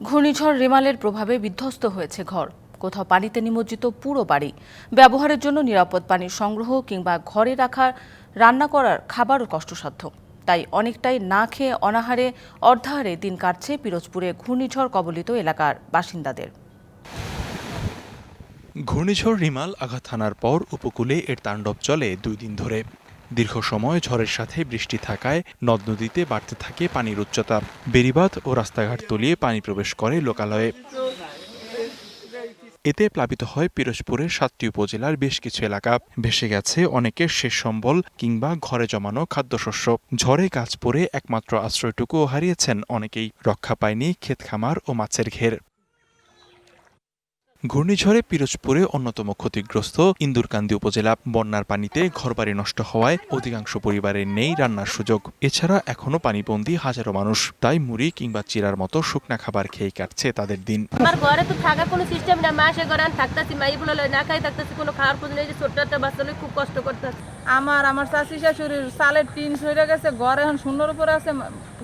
ঘূর্ণিঝড় রেমালের প্রভাবে বিধ্বস্ত হয়েছে ঘর। কোথাও পানিতে নিমজ্জিত পুরো বাড়ি। ব্যবহারের জন্য নিরাপদ পানির সংগ্রহ কিংবা ঘরে রাখার, রান্না করার খাবারও কষ্টসাধ্য। তাই অনেকটাই না খেয়ে অনাহারে অর্ধাহারে দিন কাটছে পিরোজপুরে ঘূর্ণিঝড় কবলিত এলাকার বাসিন্দাদের। ঘূর্ণিঝড় রিমাল আঘাত হানার পর উপকূলে এর তাণ্ডব চলে দুই দিন ধরে। দীর্ঘ সময় ঝড়ের সাথে বৃষ্টি থাকায় নদ নদীতে বাড়তে থাকে পানির উচ্চতা। বেড়িবাঁধ ও রাস্তাঘাট তলিয়ে পানি প্রবেশ করে লোকালয়ে। এতে প্লাবিত হয় পিরোজপুরের সাতটি উপজেলার বেশ কিছু এলাকা। ভেসে গেছে অনেকের শেষ সম্বল কিংবা ঘরে জমানো খাদ্যশস্য। ঝড়ে গাছ পড়ে একমাত্র আশ্রয়টুকুও হারিয়েছেন অনেকেই। রক্ষা পায়নি ক্ষেত খামার ও মাছের ঘের। ঘূর্ণিঝড়ে পিরোজপুরে অন্যতম ক্ষতিগ্রস্ত ইন্দুরকান্দি উপজেলা বন্যার পানিতে ঘরবাড়ি নষ্ট হওয়ায় অধিকাংশ পরিবারের নেই রান্নার সুযোগ। এছাড়া এখনও পানিবন্দী হাজারো মানুষ তাই মুড়ি কিংবা চিরার মতো শুকনা খাবার খেয়ে কাটছে তাদের দিন। আমার ঘরে তো থাকার কোনো সিস্টেম না মাসে আমি থাকতেছি মাই বলে লয় না খাই থাকতেছি কোনো খাওয়ার পর্যন্ত এই যে ছোট্ট একটা বাচ্চা খুব কষ্ট করতেছে। আমার আমার চাষি শাশুড়ির চালের টিন সরে গেছে ঘর এখন শূন্যর উপরে আছে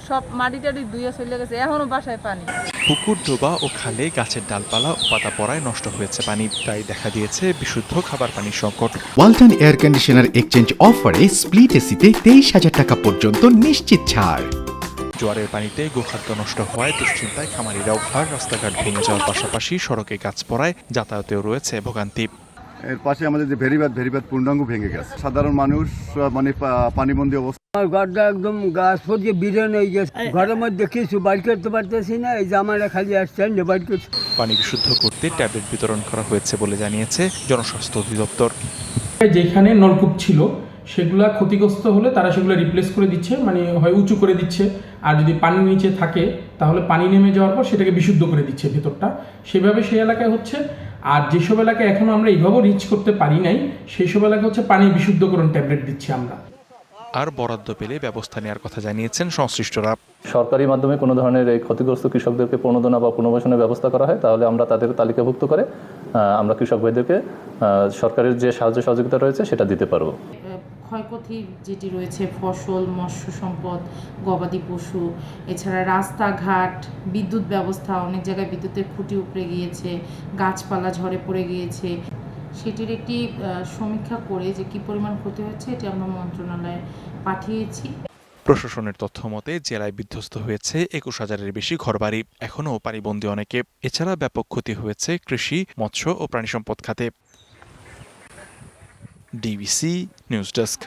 সব মাটি টাটি ধুয়ে চলে গেছে এখনও বাসায় পানি। পুকুর ডোবা ও খালে গাছের ডালপালা ও পাতা পড়ায় নষ্ট হয়েছে পানি। তাই দেখা দিয়েছে বিশুদ্ধ খাবার পানির সংকট। ওয়ালটন এয়ার কন্ডিশনার এক্সচেঞ্জ অফারে স্প্লিট এসিতে তেইশ হাজার টাকা পর্যন্ত নিশ্চিত ছাড়। জোয়ারের পানিতে গোখাদ্য নষ্ট হওয়ায় দুশ্চিন্তায় খামারিরাও আর রাস্তাঘাট ভেঙে যাওয়ার পাশাপাশি সড়কে গাছ পড়ায় যাতায়াতেও রয়েছে ভোগান্তি। এর পাশে আমাদের যে ভেরিবাদ ভেরিবাদ পূর্ণাঙ্গ ভেঙে গেছে। সাধারণ মানুষ মানে পা- পানিবন্দী অবস্থা আমার ঘরটা একদম গাছ পড়িয়ে হয়ে গেছে। ঘরের মধ্যে কিছু বাইর করতে পারতেছি না এই জামাটা খালি আসছেন বাইর করছে। পানি বিশুদ্ধ করতে ট্যাবলেট বিতরণ করা হয়েছে বলে জানিয়েছে জনস্বাস্থ্য অধিদপ্তর। যেখানে নলকূপ ছিল সেগুলা ক্ষতিগ্রস্ত হলে তারা সেগুলো রিপ্লেস করে দিচ্ছে মানে হয় উঁচু করে দিচ্ছে। আর যদি পানি নিচে থাকে তাহলে পানি নেমে যাওয়ার পর সেটাকে বিশুদ্ধ করে দিচ্ছে ভেতরটা। সেভাবে সেই এলাকায় হচ্ছে। আর যেসব এলাকায় এখনও আমরা এইভাবেও রিচ করতে পারি নাই সেই সব এলাকায় হচ্ছে পানি বিশুদ্ধকরণ ট্যাবলেট দিচ্ছি আমরা। আর বরাদ্দ পেলে ব্যবস্থা নেওয়ার কথা জানিয়েছেন সংশ্লিষ্টরা। সরকারি মাধ্যমে কোনো ধরনের এই ক্ষতিগ্রস্ত কৃষকদেরকে প্রণোদনা বা পুনর্বাসনের ব্যবস্থা করা হয় তাহলে আমরা তাদের তালিকাভুক্ত করে আমরা কৃষক ভাইদেরকে সরকারের যে সাহায্য সহযোগিতা রয়েছে সেটা দিতে পারব। ক্ষয়ক্ষতি যেটি রয়েছে ফসল মৎস্য সম্পদ গবাদি পশু এছাড়া রাস্তাঘাট বিদ্যুৎ ব্যবস্থা অনেক জায়গায় বিদ্যুতের খুঁটি উপড়ে গিয়েছে গাছপালা ঝরে পড়ে গিয়েছে। সেটির একটি সমীক্ষা করে যে কি পরিমাণ ক্ষতি হচ্ছে এটি আমরা মন্ত্রণালয়ে পাঠিয়েছি। প্রশাসনের তথ্য মতে জেলায় বিধ্বস্ত হয়েছে একুশ হাজারের বেশি ঘরবাড়ি, এখনও পানিবন্দী অনেকে। এছাড়া ব্যাপক ক্ষতি হয়েছে কৃষি, মৎস্য ও প্রাণী সম্পদ খাতে। DBC news desk.